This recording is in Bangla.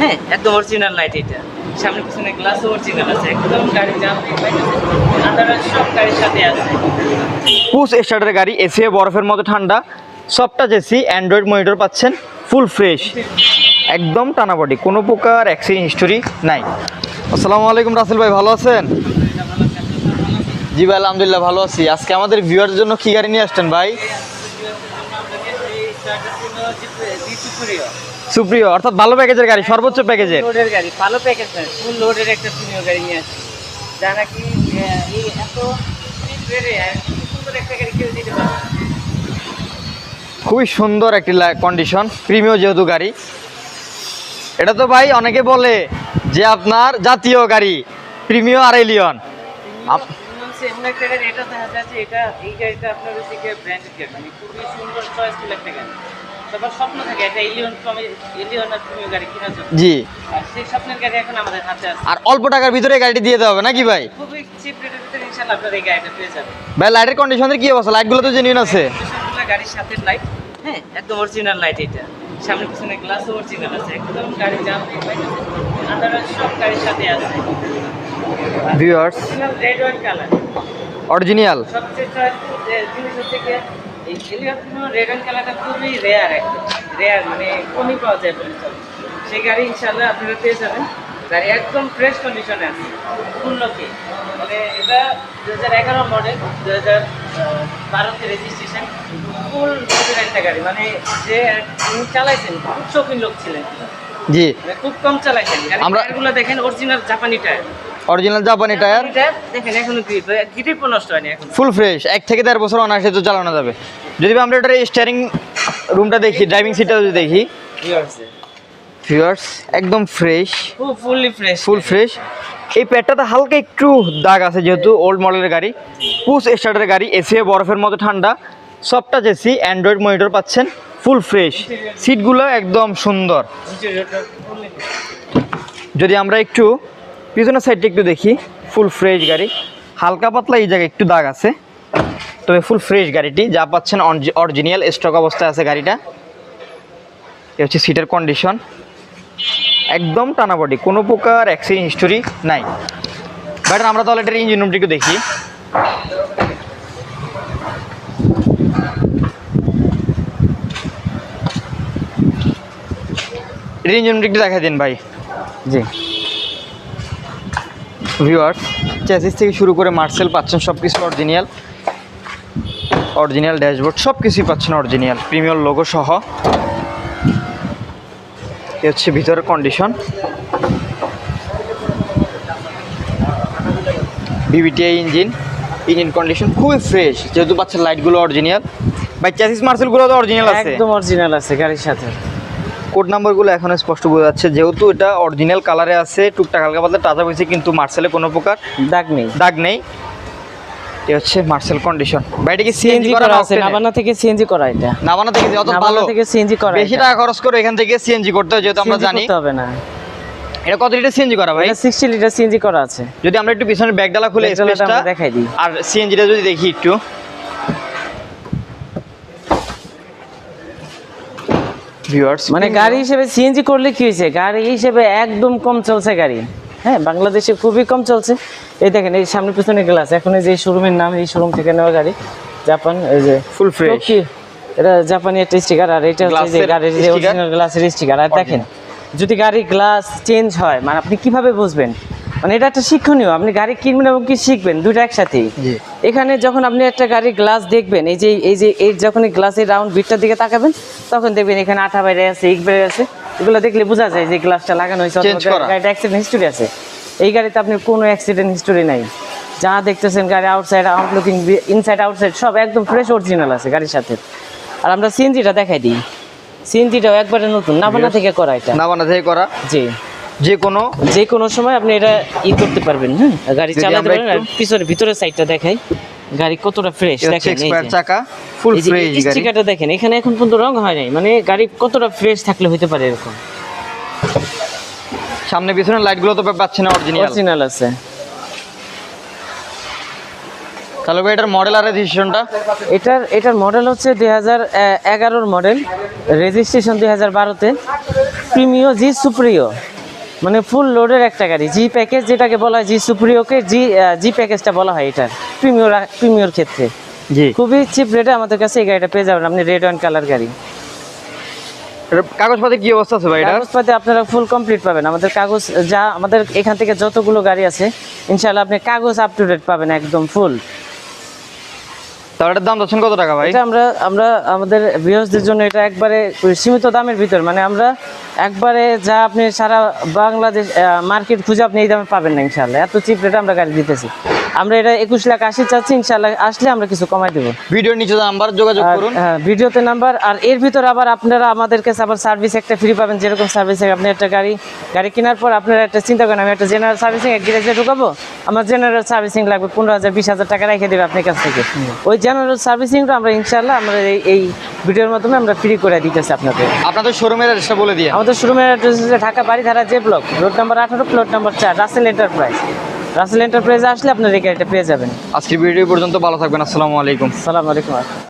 হ্যাঁ একদম অরিজিনাল লাইট এটা। সামনে পিছনে গ্লাস অরিজিনাল আছে একদম গাড়ি জাম সব গাড়ির সাথে আছে। পুশ স্টার্টের গাড়ি এসি বরফের মতো ঠান্ডা। সবটা এসি অ্যান্ড্রয়েড মনিটর পাচ্ছেন ফুল ফ্রেশ একদম টানা বডি কোনো প্রকার অ্যাক্সিডেন্ট হিস্টোরি নাই। আসসালামু আলাইকুম রাসেল ভাই ভালো আছেন? জি ভাই আলহামদুলিল্লাহ ভালো আছি। আজকে আমাদের ভিউয়ার জন্য কি গাড়ি নিয়ে আসছেন ভাই? সুপ্রিয় অর্থাৎ ভালো প্যাকেজের গাড়ি সর্বোচ্চ প্যাকেজের লোডের গাড়ি ভালো প্যাকেজ ফুল লোডের একটা প্রিমিয়াম গাড়ি নিয়ে আসছে যা নাকি এই এত সুন্দর একটা গাড়ি কেউ দিতে পারবে না। খুবই সুন্দর একটি কন্ডিশন প্রিমিয় যেহেতু গাড়ি এটা তো ভাই অনেকে বলে যে আপনার জাতীয় গাড়ি প্রিমিয় আর এলিয়ন এটা দেখা যাচ্ছে এটা এই গাড়িটা আপনার হচ্ছে গাড়ি, মানে খুবই সুন্দর choiceful একটা গাড়ি। সবার স্বপ্ন থাকে একটা এলিয়ন আর প্রিমিয়াম গাড়ি কেনার জন্য। জি। সেই স্বপ্নের গাড়ি এখন আমাদের হাতে আছে। আর অল্প টাকার ভিতরে গাড়িটি দিয়ে দেওয়া হবে নাকি ভাই? খুবই চিপ রেটের ভিতরে ইনশাল্লাহ আপনার এই গাড়িটা পেয়ে যাবেন। ভাই লাইটের কন্ডিশনের কি অবস্থা? লাইটগুলো তো জেনুইন আছে। গাড়ির সাথে লাইট হ্যাঁ একদম অরিজিনাল লাইট এটা। সামনে পিছনে গ্লাস অরিজিনাল আছে। একদম গাড়ি জাম আন্ডারগ্রাউন্ড সব গাড়ির সাথে আছে। Viewers original red white colour original সবচেয়ে জিনিস হচ্ছে কি এই কালারটা খুবই রেয়ার একটা রেয়ার মানে কমই পাওয়া যায় বলে চলে। সেই গাড়ি ইনশাল্লাহ আপনারা পেয়ে যাবেন। গাড়ি একদম ফ্রেশ কন্ডিশনে আছে মানে এটা দু হাজার এগারো মডেল দু হাজার বারোতে রেজিস্ট্রেশন ফুল একটা গাড়ি। মানে যে চালাইছেন খুব শৌখিন লোক ছিলেন। জি। মানে খুব কম চালাইছেন। আমরা- টায়ারগুলো দেখেন অরিজিনাল জাপানি টায়ার অরিজিনাল জাপানি টায়ার দেখেন এখনও গ্রিপ গ্রিপ নষ্ট হয়নি এখন। ফুল ফ্রেশ এক থেকে দেড় বছর অনায়াসে তো চালানো যাবে। যদি আমরা এটার স্টিয়ারিং রুমটা দেখি ড্রাইভিং সিটটা যদি দেখি। ভিউয়ার্স একদম fresh fully fresh full fresh এই প্যাডটাতে হালকা একটু দাগ আছে যেহেতু ওল্ড মডেলের গাড়ি। পুশ স্টার্টের গাড়ি এসি বরফের মতো ঠান্ডা। সবটা এসি অ্যান্ড্রয়েড মনিটর পাচ্ছেন। ফুল ফ্রেশ সিটগুলো একদম সুন্দর। যদি আমরা একটু পিছনের সাইডটা একটু দেখি। ফুল ফ্রেশ গাড়ি। হালকা পাতলা এই জায়গায় একটু দাগ আছে। তবে ফুল ফ্রেশ গাড়িটি। যা পাচ্ছেন অরিজিনাল স্টক অবস্থায় আছে গাড়িটা। এ হচ্ছে সিটের কন্ডিশন একদম টানা বডি কোনো প্রকার অ্যাক্সিডেন্ট হিস্টোরি নাই। বাট আমরা তাহলে এটার ইঞ্জিন রুমটি একটু দেখি। ইঞ্জিন রুমটি একটু দেখা দিন ভাই। জি। ভিউয়ার্স চ্যাসিস থেকে শুরু করে মার্সেল পাচ্ছেন সব কিছু অরিজিনাল অরিজিনাল ড্যাশবোর্ড সব কিছুই পাচ্ছেন অরিজিনাল প্রিমিয়ার লোগো সহ। এ হচ্ছে ভিতরের condition VVTI engine engine condition খুবই ফ্রেশ যেহেতু পাচ্ছেন লাইটগুলো অরিজিনাল বাই চ্যাসিস মার্সেলগুলো তো অরিজিনাল আছে। একদম অরিজিনাল আছে, গাড়ির সাথে। কোড নাম্বারগুলো এখনও স্পষ্ট বোঝা যাচ্ছে। যেহেতু এটা অরিজিনাল কালারে আছে টুকটাক হালকা পাতলা টাচা হয়েছে কিন্তু মার্সেলে কোনো প্রকার দাগ নেই। দাগ নেই। এ হচ্ছে মার্সেল কন্ডিশন বাইরে কি সিএনজি সিএনজি করা করা আছে নাবানা থেকে সিএনজি করা এটা। নাবানা থেকে যত ভালো। থেকে সিএনজি করা বেশি টাকা খরচ করে এখান থেকে সিএনজি করতে হয় যেহেতু আমরা জানি। হবে না। এটা কত লিটার সিএনজি করা ভাই? এটা 60 লিটার সিএনজি করা আছে। যদি আমরা একটু পিছনের ব্যাগডালা খুলে স্পেসটা দেখাই দিই। আর সিএনজিটা যদি দেখি একটু। ভিউয়ার্স মানে গাড়ি হিসেবে সিএনজি করলে কি হয়েছে? গাড়ি হিসেবে একদম কম চলছে গাড়ি। হ্যাঁ বাংলাদেশে খুবই কম চলছে। এই দেখেন এই সামনে পিছনে গ্লাস এখন এই যে শোরুমের নাম এই শোরুম থেকে নেওয়া গাড়ি। জাপান এই যে ফুল ফ্রেশ এটা জাপানি একটা স্টিকার আর এটা হচ্ছে যে গাড়ির যে? অরিজিনাল গ্লাসের স্টিকার আর দেখেন যদি গাড়ি গ্লাস চেঞ্জ হয় মানে আপনি কীভাবে বুঝবেন? মানে এটা একটা শিক্ষণীয়। আপনি গাড়ি কিনবেন এবং কি শিখবেন? দুটো একসাথেই। এখানে যখন আপনি একটা গাড়ির গ্লাস দেখবেন এই যে এই যে এই যখন এই গ্লাসের রাউন্ড বিটটার দিকে তাকাবেন তখন দেখবেন এখানে আঠা বাইরে আছে ইক বাইরে আছে। এগুলো দেখলে বোঝা যায় যে গ্লাসটা লাগানো হয়েছে গাড়িটা অ্যাক্সিডেন্ট হিস্টোরি আছে। এই গাড়িতে আপনি কোনো অ্যাক্সিডেন্ট হিস্টোরি নাই। যা দেখতেছেন গাড়ি আউটসাইড আউটলুকিং ইনসাইড আউটসাইড সব একদম ফ্রেশ অরিজিনাল আছে গাড়ির সাথে। আর আমরা সিএনজিটা দেখাই দিই। সিএনজিটাও একবারে নতুন নাবানা থেকে করা এটা। নাবানা থেকে করা। জি। যে কোনো যে কোনো সময় আপনি এটা ই করতে পারবেন হ্যাঁ? গাড়ি চালাতে পারবেন আর পিছনে ভিতরের সাইডটা দেখাই। গাড়ি কতটা ফ্রেশ দেখেন চাকা ফুল ফ্রেশ গাড়ি। স্টিকারটা দেখেন এখানে এখন পর্যন্ত রং হয় নাই মানে গাড়ি কতটা ফ্রেশ থাকলে হতে পারে এরকম? সামনে পিছনে লাইটগুলো তো পাচ্ছেন অরিজিনাল অরিজিনাল আছে। তাহলে ভাই এটার মডেল আর রেজিস্ট্রেশনটা এটার এটার মডেল হচ্ছে দুই হাজার এগারোর মডেল রেজিস্ট্রেশন দুই হাজার বারোতে। প্রিমিও জি সুপ্রিও মানে ফুল লোডের একটা গাড়ি। জি প্যাকেজ যেটাকে বলা হয় জি সুপ্রিওকে জি জি প্যাকেজটা বলা হয় এটার প্রিমিয়র প্রিমিয়র ক্ষেত্রে। জি। খুবই চিপ রেটে আমাদের কাছে এই গাড়িটা পেয়ে যাবেন আপনি রেড অ্যান্ড কালার গাড়ি। কাগজপাতি কি অবস্থা আছে ভাই কাগজপাতি আপনারা ফুল কমপ্লিট পাবেন। আমাদের কাগজ যা আমাদের এখান থেকে যতগুলো গাড়ি আছে ইনশাআল্লাহ আপনি কাগজ আপ টু ডেট পাবেন একদম ফুল তাহলে দাম যাচ্ছেন কত টাকা ভাই? এটা আমরা আমরা আমাদের ভিউয়ার্সদের জন্য এটা একবারে সীমিত দামের ভিতর। মানে আমরা একবারে যা আপনি সারা বাংলাদেশ মার্কেট খুঁজে আপনি এই দামে পাবেন না ইনশাল্লাহ এত চিপ রেটে আমরা গাড়ি দিতেছি। আমরা এটা একুশ লাখ আশি চাচ্ছি ইনশাআল্লাহ আসলে আমরা কিছু কমাই দেবো। ভিডিওর নিচে নাম্বার যোগাযোগ করুন। হ্যাঁ ভিডিওতে নাম্বার আর এর ভিতর আবার আপনারা আমাদের কাছে আবার সার্ভিস একটা ফ্রি পাবেন যেরকম সার্ভিস আপনি একটা গাড়ি গাড়ি কেনার পর আপনারা একটা চিন্তা করেন আমি একটা জেনারেল সার্ভিসিং এক গ্যারেজে ঢুকাবো আমার জেনারেল সার্ভিসিং লাগবে পনেরো হাজার বিশ হাজার টাকা রেখে দেবে আপনার কাছ থেকে। ওই জেনারেল সার্ভিসিংটা আমরা ইনশাল্লাহ আমরা এই এই ভিডিওর মাধ্যমে আমরা ফ্রি করে দিতেছি আপনাদের। আপনাদের শোরুমের অ্যাড্রেসটা বলে দিয়ে। আমাদের শোরুমের অ্যাড্রেস হচ্ছে ঢাকা বাড়িধারা যে ব্লক রোড নাম্বার আঠারো প্লট নাম্বার চার রাসেল এন্টারপ্রাইজ রাসেল এন্টারপ্রাইজে আসলে আপনার এই গাড়িটা পেয়ে যাবেন। আজকে ভিডিও পর্যন্ত ভালো থাকবেন আসসালামু আলাইকুম। সালাম আলাইকুম।